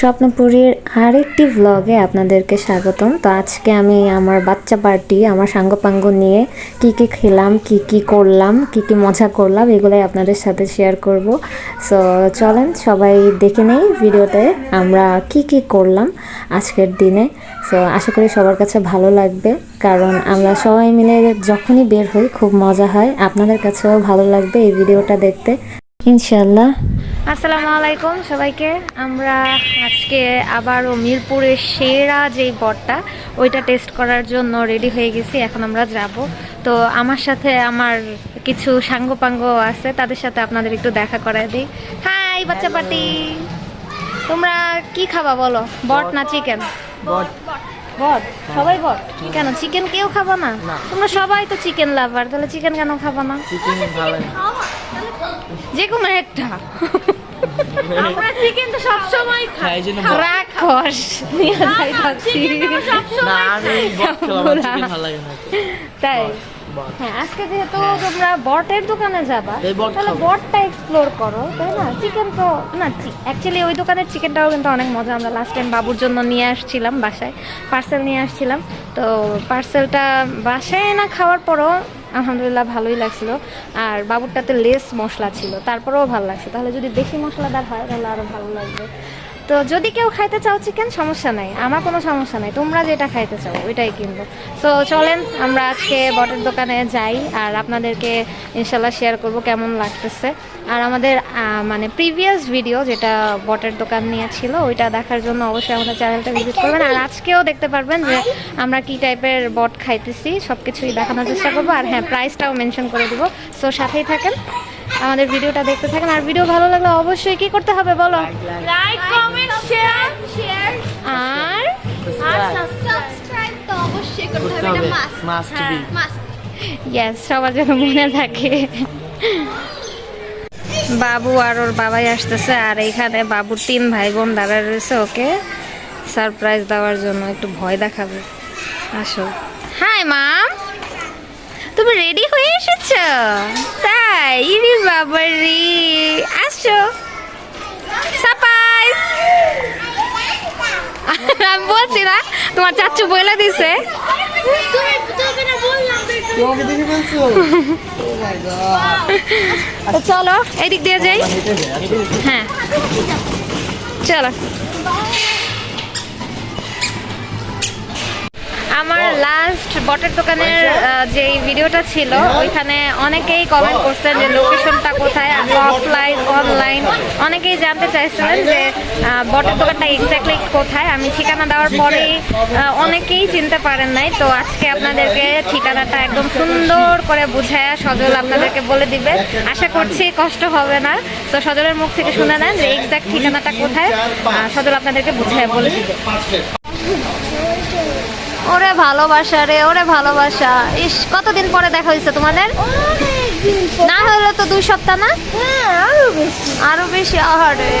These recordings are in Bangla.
স্বপ্নপুরীর আরেকটি ভ্লগে আপনাদেরকে স্বাগতম। তো আজকে আমি আমার বাচ্চা পার্টি, আমার সাঙ্গপাঙ্গ নিয়ে কি কি খেলাম, কি কি করলাম, কি কি মজা করলাম, এগুলোই আপনাদের সাথে শেয়ার করব। সো চলেন সবাই দেখে নেই ভিডিওতে আমরা কি কি করলাম আজকের দিনে। সো আশা করি সবার কাছে ভালো লাগবে, কারণ আমরা সবাই মিলে যখনই বের হই খুব মজা হয়। আপনাদের কাছেও ভালো লাগবে এই ভিডিওটা দেখতে। ইনশাল্লাহ আসসালামু আলাইকুম সবাইকে। আমরা আজকে আবারও মিরপুরের সেরা যেই বটটা ওইটা টেস্ট করার জন্য রেডি হয়ে গেছি এখন আমরা যাব। তো আমার সাথে আমার কিছু সাঙ্গপাঙ্গ আছে তাদের সাথে আপনাদের একটু দেখা করায় দিই। হাই বাচ্চা পার্টি। তোমরা কি খাবা বলো? বট না চিকেন বট। বট। সবাই বট? কেন? চিকেন কেউ খাবা না? তোমরা সবাই তো চিকেন লাভার তাহলে চিকেন কেন খাবা না? চিকেন ভালো যে কোনো একটা। আমরা চিকেন তো সবসময় খাই। খাই জন্য রাক্ষস। নিয়ে যাইতাছি না আমি বট খেলাম আমার চিকেন ভালো লাগে না। তাই। হ্যাঁ আজকে যেহেতু তোমরা বটের দোকানে যাবা বট তাহলে বটটা এক্সপ্লোর করো তাই না? চিকেন তো না অ্যাকচুয়ালি ওই দোকানের চিকেনটাও কিন্তু অনেক মজা। আমরা লাস্ট টাইম বাবুর জন্য নিয়ে আসছিলাম বাসায় পার্সেল নিয়ে আসছিলাম। তো পার্সেলটা বাসায় না খাওয়ার পরও আলহামদুলিল্লাহ ভালোই লাগছিল। আর বাবুরটাতে লেস মশলা ছিল, তারপরেও ভালো লাগছে। তাহলে যদি বেশি মশলাদার হয়, তাহলে আরও ভালো লাগবে। তো যদি কেউ খাইতে চাও চিকেন সমস্যা নাই। আমার কোনো সমস্যা নাই। তোমরা যেটা খাইতে চাও, ওইটাই কিনবো। সো চলেন, আমরা আজকে বটের দোকানে যাই আর আপনাদেরকে ইনশাল্লাহ শেয়ার করব কেমন লাগতেছে। আর আমাদের মানে প্রিভিয়াস ভিডিও যেটা বটের দোকান নিয়ে ছিল, ওইটা দেখার জন্য অবশ্যই আমাদের চ্যানেলটা ভিজিট করবেন। আর আজকেও দেখতে পারবেন যে আমরা কি টাইপের বট খাইতেছি সব কিছুই দেখানোর চেষ্টা করব। আর হ্যাঁ প্রাইসটাও মেনশন করে দিব। সো সাথেই থাকেন। আমাদের ভিডিওটা দেখতে থাকেন। আর ভিডিও ভালো লাগলে অবশ্যই কি করতে হবে বলো? লাইক কমেন্ট শেয়ার শেয়ার আর? আর সাবস্ক্রাইব তো অবশ্যই করতে হবে। এটা must must be must yes সবার যেন মনে থাকে। বাবু আর ওর বাবাই আসতেছে আর এইখানে বাবুর তিন ভাই বোন দাঁড়ায় রয়েছে ওকে সারপ্রাইজ দেওয়ার জন্য। একটু ভয় দেখাবে। আসো। হাই মাম তুমি রেডি হয়ে এসেছ? তাই ইরি বাবার রে আসো সারপ্রাইজ আমি বলছি না তোমার চাচু বলে দিছে। তো চলো এদিক দিয়ে যাই। হ্যাঁ। চলো। লাস্ট বটের দোকানের যে ভিডিওটা ছিল ওইখানে অনেকেই কমেন্ট করছেন যে লোকেশনটা কোথায় অফলাইন অনলাইন অনেকেই জানতে চাইছিলেন যে বটের দোকানটা এক্স্যাক্টলি কোথায়। আমি ঠিকানা দেওয়ার পরেই অনেকেই চিনতে পারেন নাই। তো আজকে আপনাদেরকে ঠিকানাটা একদম সুন্দর করে বুঝায় সজল আপনাদেরকে বলে দিবে। আশা করছি কষ্ট হবে না। তো সজলের মুখ থেকে শুনে নেন যে এক্স্যাক্ট ঠিকানাটা কোথায়। সজল আপনাদেরকে বুঝায় বলে দিবে। ওরে ভালোবাসা রে ওরে ভালোবাসা। ইস কতদিন পরে দেখা হয়েছে তোমাদের? না হলে তো দুই সপ্তাহ না? হ্যাঁ আরও বেশি। আহারে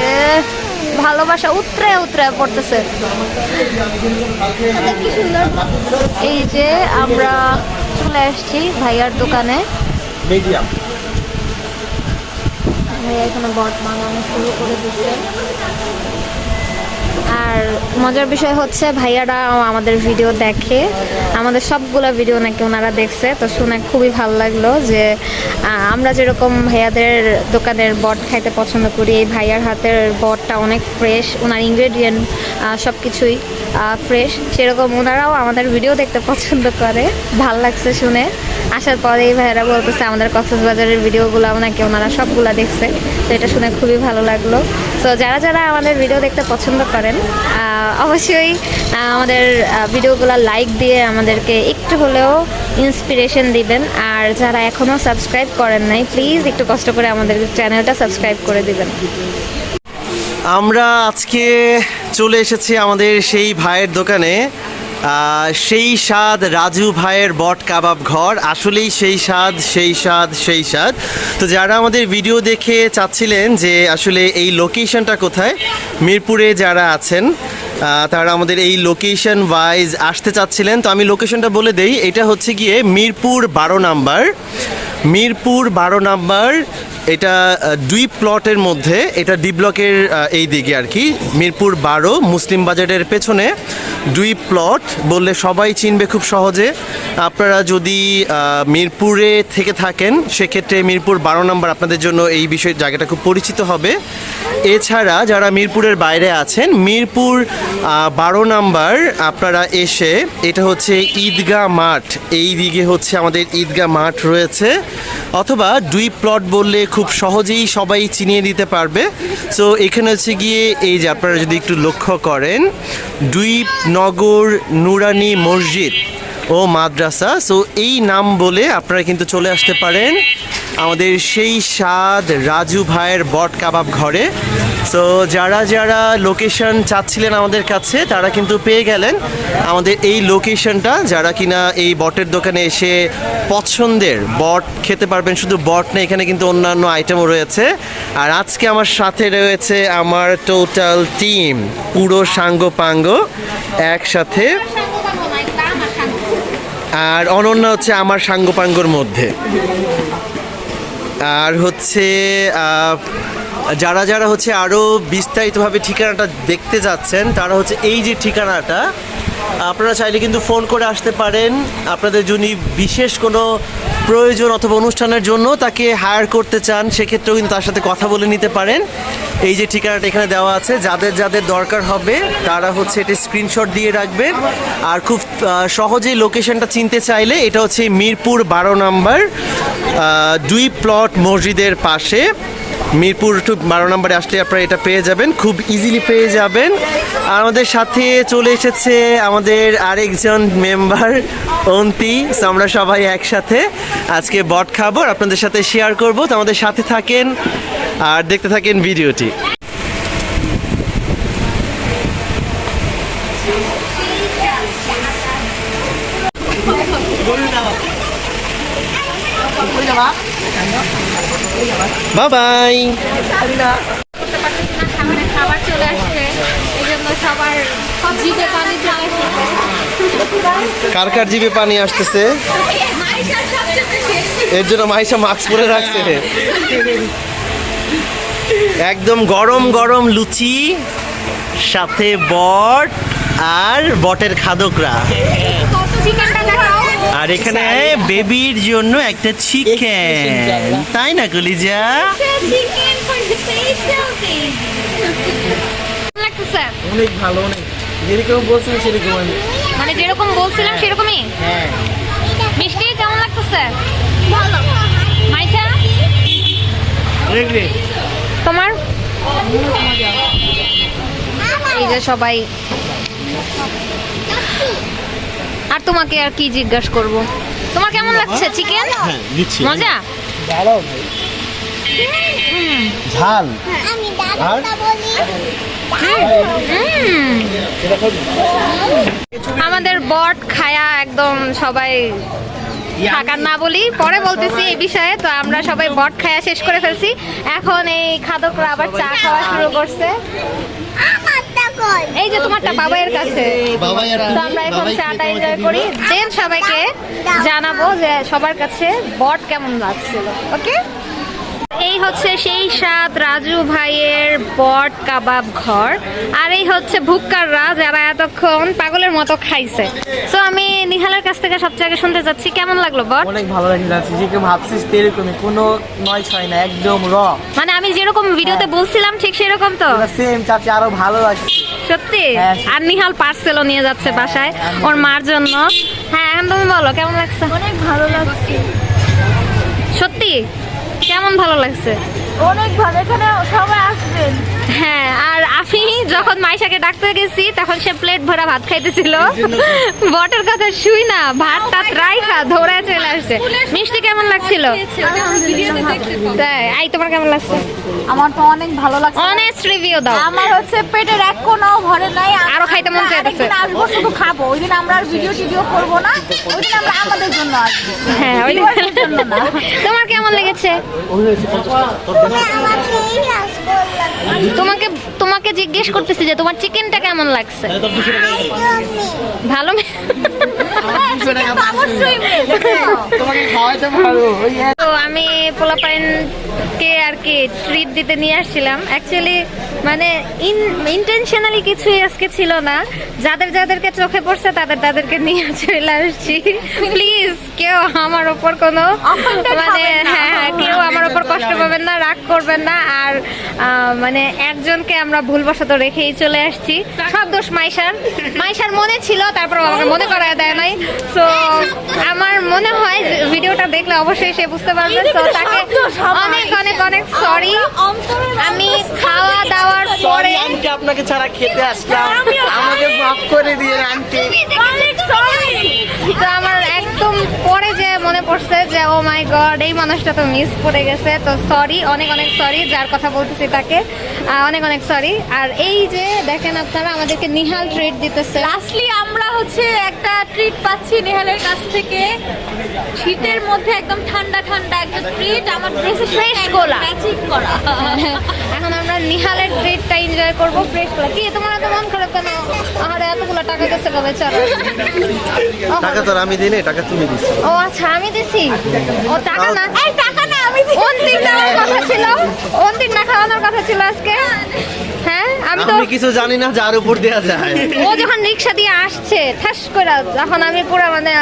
ভালোবাসা উতরে উতরে পড়তেছে। এই যে আমরা চলে আসছি ভাইয়ার দোকানে। ভাইয়া এখানে বট বানানো শুরু করে দিচ্ছে। আর মজার বিষয় হচ্ছে ভাইয়ারা আমাদের ভিডিও দেখে। আমাদের সবগুলো ভিডিও নাকি ওনারা দেখছে, তো শুনে খুবই ভালো লাগল যে আমরা যেরকম ভাইয়াদের দোকানের বট খাইতে পছন্দ করি, এই ভাইয়ার হাতের বটটা অনেক ফ্রেশ ওনার ইনগ্রেডিয়েন্ট সব কিছুই ফ্রেশ সেরকম ওনারাও আমাদের ভিডিও দেখতে পছন্দ করে, ভালো লাগছে শুনে। আসার পরে এই ভাইয়েরা বলতেছে আমাদের কক্সবাজারের ভিডিওগুলো নাকি ওনারা সবগুলো দেখছে, তো এটা শুনে খুবই ভালো লাগল। তো যারা যারা আমাদের ভিডিও দেখতে পছন্দ করেন অবশ্যই আমাদের ভিডিওগুলো লাইক দিয়ে আমাদেরকে একটু হলেও ইন্সপিরেশন দিবেন। আর যারা এখনও সাবস্ক্রাইব করেন নাই প্লিজ একটু কষ্ট করে আমাদের চ্যানেলটা সাবস্ক্রাইব করে দিবেন। আমরা আজকে চলে এসেছি আমাদের সেই ভাইয়ের দোকানে। সেই স্বাদ রাজু ভাইয়ের বট কাবাব ঘর। আসলেই সেই স্বাদ সেই স্বাদ সেই স্বাদ। তো যারা আমাদের ভিডিও দেখে চাচ্ছিলেন যে আসলে এই লোকেশনটা কোথায়, মিরপুরে যারা আছেন তারা আমাদের এই লোকেশন ওয়াইজ আসতে চাচ্ছিলেন। তো আমি লোকেশনটা বলে দেই, এটা হচ্ছে গিয়ে মিরপুর বারো নাম্বার। মিরপুর বারো নাম্বার এটা দুই প্লটের মধ্যে, এটা ডি ব্লকের এই দিকে আর কি, মিরপুর বারো, মুসলিম বাজারের পেছনে দুই প্লট, বললে সবাই চিনবে খুব সহজে। আপনারা যদি মিরপুরে থেকে থাকেন, সেক্ষেত্রে মিরপুর বারো নম্বর আপনাদের জন্য এই বিষয়ে জায়গাটা খুব পরিচিত হবে। এছাড়া যারা মিরপুরের বাইরে আছেন, মিরপুর বারো নাম্বার আপনারা এসে, এটা হচ্ছে ঈদগাহ মাঠ, এই দিকে হচ্ছে আমাদের ঈদগাহ মাঠ রয়েছে। অথবা দুই প্লট বললে খুব সহজেই সবাই চিনিয়ে দিতে পারবে। সো এখানে হচ্ছে গিয়ে এই যে আপনারা যদি একটু লক্ষ্য করেন দুই নগর নুরানি মসজিদ ও মাদ্রাসা। সো এই নাম বলে আপনারা কিন্তু চলে আসতে পারেন। আমাদের সেই স্বাদ রাজু ভাইয়ের বট কাবাব ঘরে। সো যারা যারা লোকেশন চাচ্ছিলেন আমাদের কাছে, তারা কিন্তু পেয়ে গেলেন আমাদের এই লোকেশনটা যারা কিনা এই বটের দোকানে এসে পছন্দের বট খেতে পারবেন, শুধু বট না, এখানে কিন্তু অন্যান্য আইটেমও রয়েছে। আর আজকে আমার সাথে রয়েছে আমার টোটাল টিম পুরো সাঙ্গ পাঙ্গ একসাথে। আর অনন্য হচ্ছে আমার সাঙ্গপাঙ্গর মধ্যে। আর হচ্ছে যারা যারা হচ্ছে আরও বিস্তারিতভাবে ঠিকানাটা দেখতে যাচ্ছেন, তারা হচ্ছে এই যে ঠিকানাটা আপনারা চাইলে কিন্তু ফোন করে আসতে পারেন। আপনাদের যদি বিশেষ কোনো প্রয়োজন অথবা অনুষ্ঠানের জন্য তাকে হায়ার করতে চান, সেক্ষেত্রেও কিন্তু তার সাথে কথা বলে নিতে পারেন। এই যে ঠিকানাটা এখানে দেওয়া আছে, যাদের যাদের দরকার হবে, তারা হচ্ছে এটি স্ক্রিনশট দিয়ে রাখবেন। আর খুব সহজেই লোকেশনটা চিনতে চাইলে এটা হচ্ছে মিরপুর বারো নাম্বার দুই প্লট মসজিদের পাশে। মিরপুর টু বারো নম্বরে আসলে আপনারা এটা পেয়ে যাবেন। খুব ইজিলি পেয়ে যাবেন। আর আমাদের সাথে চলে এসেছে আমাদের আরেকজন মেম্বার অন্তি। আমরা সবাই একসাথে আজকে বট খাব। আপনাদের সাথে শেয়ার করব। তো আমাদের সাথে থাকেন আর দেখতে থাকেন ভিডিওটি। বাই বাই খাবার চলে আসছে এই জন্য সবার জিভে পানি চলে আসছে কার কার জিভে পানি আসতেছে? এর জন্য মাইশা মাস্ক পরে রাখছে। একদম গরম গরম লুচি সাথে বট আর বটের খাদকরা। চিকেনটা দেখাও? আর এখানে বেবির জন্য একটা চিকেন তাই না কলিজা? অনেক ভালো অনেক। যেরকম সেরকম মানে যেরকম বলছিলাম সেরকমই? হ্যাঁ। মিষ্টি কেমন লাগতেছে ভালো। মাইশা? তোমার? এই যে সবাই। আর তোমাকে আর কি জিজ্ঞাসা করব? তোমার কেমন লাগছে চিকেন হ্যাঁ মজা? ভালো ঝাল। আর? আমাদের বট খায়া একদম সবাই থাকার না বলি পরে বলতেছি এই বিষয়ে তো আমরা সবাই বট খায়া শেষ করে ফেলছি। এখন এই খাদকরা আবার চা খাওয়া শুরু করছে। এই যে তোমারটা বাবাইয়ের কাছে। তো আমরা এখন চাটা এনজয় করি। দেন সবাইকে জানাব যে সবার কাছে বট কেমন লাগছিল। ওকে? এই হচ্ছে সেই স্বাদ রাজু ভাইয়ের বট কাবাব ঘর আর এই হচ্ছে ভুক্কাররা যারা এতক্ষণ পাগলের মতো খাইছে। তো আমি নিহালের কাছ থেকে সবচেয়ে আগে শুনতে চাচ্ছি কেমন লাগল বট? অনেক ভালো লাগে যাচ্ছে যে কেউ ভাবছিস এরকমই কোনো নয় ছয় না একদম র। মানে আমি যেরকম ভিডিওতে বলছিলাম ঠিক সেরকম তো? সেম চাচ্ছি আরও ভালো লাগছে সত্যি? হ্যাঁ। আর নিহাল পার্সেলও নিয়ে যাচ্ছে বাসায় ওর মার জন্য। হ্যাঁ এখন তুমি বলো কেমন লাগছে? অনেক ভালো লাগছে। সত্যি? কেমন ভালো লাগছে? অনেক ভালো এখানে সবাই আসবেন। হ্যাঁ আর আমি যখন মাইশাকে ডাকতে গেছি তখন সে প্লেট ভরা ভাত খাইতেছিল। বটের কথা শুই না ভাত টাত রাইখা ধরে চলে আসছে। মিষ্টি কেমন লাগছিল? তাই আই তোমার কেমন লাগছে? আমার তো অনেক ভালো লাগছে। অনেস্ট রিভিউ দাও। আমার হচ্ছে পেটের এক কোনাও ভরে নাই আরও খাইতে মন চাইতেছে। আসব শুধু খাব। ওই দিন আমরা আর ভিডিও টিডিও করব না ওই দিন আমরা আমাদের জন্য আসব। হ্যাঁ ওই জন্য না। তোমার কেমন লেগেছে? তোমাকে তোমাকে জিজ্ঞেস করতেছি যে তোমার চিকেনটা কেমন লাগছে? ভালো তো আমি পোলাপাইনকে আর কি ট্রিট দিতে নিয়ে আসছিলাম। অ্যাকচুয়ালি মানে ইন্টেনশনালি কিছুই আজকে ছিল না। যাদের যাদেরকে চোখে পড়ছে তাদের তাদেরকে নিয়ে চলে আসছি। প্লিজ কেউ আমার ওপর কোনো মানে হ্যাঁ হ্যাঁ কেউ আমার ওপর কষ্ট পাবেন না রাগ করবেন না। আর আহ, মানে একজনকে আমরা ভুলবশত রেখেই চলে আসছি। সব দোষ মাইশার। মাইশার মনে ছিল তারপর আমাকে মনে করায় দেয় নাই। তো আমার মনে হয় ভিডিওটা দেখলে অবশ্যই সে বুঝতে পারবে। তো তাকে অনেক অনেক অনেক সরি আমি খাওয়া দাওয়ার পরে আন্টি আপনাকে ছাড়া খেতে আসলাম। আমাকে মাফ করে দিয়ে আন্টি। তো আমার একদম পরে যে মনে পড়ছে যে ও মাই গড এই মানুষটা তো মিস করে গেছে। তো সরি অনেক অনেক সরি যার কথা বলতেছি তাকে। অনেক অনেক সরি আর এই যে, দেখেন আপনারা, আমাদেরকে নিহাল ট্রিট দিতেছে। লাস্টলি আমরা হচ্ছে একটা ট্রিট পাচ্ছি নেহালের কাছ থেকে। শীতের মধ্যে একদম ঠান্ডা ঠান্ডা একটা ট্রিট আমার ড্রেসে Fresh গোলা। ম্যাচিং করা। এখন আমরা নিহালের ট্রিটটা এনজয় করব ফ্রেশ করে কি তোমার এত মন খারাপ কেন? আর এতগুলো টাকা গেছে কবে চলো টাকা তো আমি দিই টাকা তুমি দিচ্ছ। ও আচ্ছা আমি দিছি। ও টাকা না। এই টাকা না আমি দিছি অন্তিম দেওয়ার কথা ছিল। অন্তিম না খাওয়ানোর কথা ছিল আজকে। হ্যাঁ? আমি তো কিছু জানি না যার উপর দেয়া যায়। ও যখন রিক্সা দিয়ে আসছে ঠাস করে তখন আমি পুরো মানে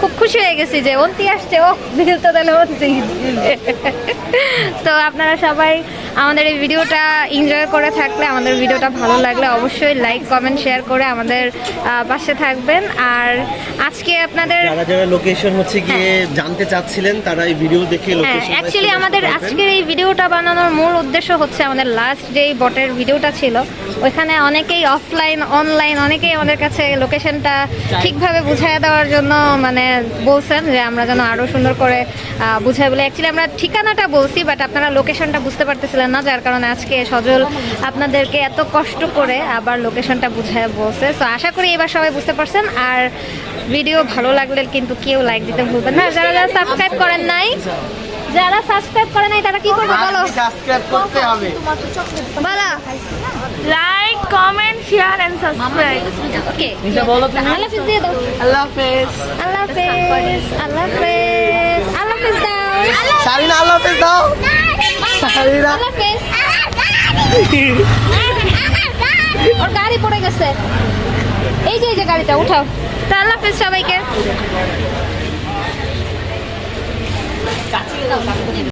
খুব খুশি হয়ে গেছি যে অন্তি আসছে। ও দিল তো তাহলে অন্তি। তো আপনারা সবাই আমাদের এই ভিডিওটা এনজয় করে থাকলে আমাদের ভিডিওটা ভালো লাগলে অবশ্যই লাইক কমেন্ট শেয়ার করে আমাদের পাশে থাকবেন। আর আজকে আপনাদের যারা যারা লোকেশন হচ্ছে গিয়ে জানতে চাচ্ছিলেন তারা এই ভিডিও দেখে হ্যাঁ লোকেশন অ্যাকচুয়ালি আমাদের আজকের এই ভিডিওটা বানানোর মূল উদ্দেশ্য হচ্ছে আমাদের লাস্ট যেই বটের ভিডিওটা ছিল ওইখানে অনেকেই অফলাইন অনলাইন অনেকেই আমাদের কাছে লোকেশনটা ঠিকভাবে বুঝাই দেওয়ার জন্য মানে বলছেন যে আমরা যেন আরও সুন্দর করে বুঝাই বলে। অ্যাকচুয়ালি আমরা ঠিকানাটা বলছি বাট আপনারা লোকেশনটা বুঝতে পারতেছিলেন না যার কারণে আজকে সজল আপনাদেরকে এত কষ্ট করে আবার লোকেশনটা বুঝায় বলছে। তো আশা করি এবার সবাই বুঝতে পারছেন। আর ভিডিও ভালো লাগলে কিন্তু কেউ লাইক দিতে ভুলবেন না। যারা যারা সাবস্ক্রাইব করেন নাই যারা সাবস্ক্রাইব করে নাই তারা কি করবে বলো? সাবস্ক্রাইব করতে হবে। বলো। Like comment share and subscribe okay Nisha বলো তুমি আল্লাহ হাফিজ দিয়ে দাও আল্লাহ হাফেজ আল্লাহ হাফিজ আল্লাহ হাফিজ আল্লাহ হাফিজ দাও সারিনা আল্লাহ হাফেজ দাও সারিনা আল্লাহ হাফিজ ওর গাড়ি পড়ে গেছে। এই যে এই যে গাড়িটা উঠাও। তা আল্লাহ হাফিজ সবাইকে।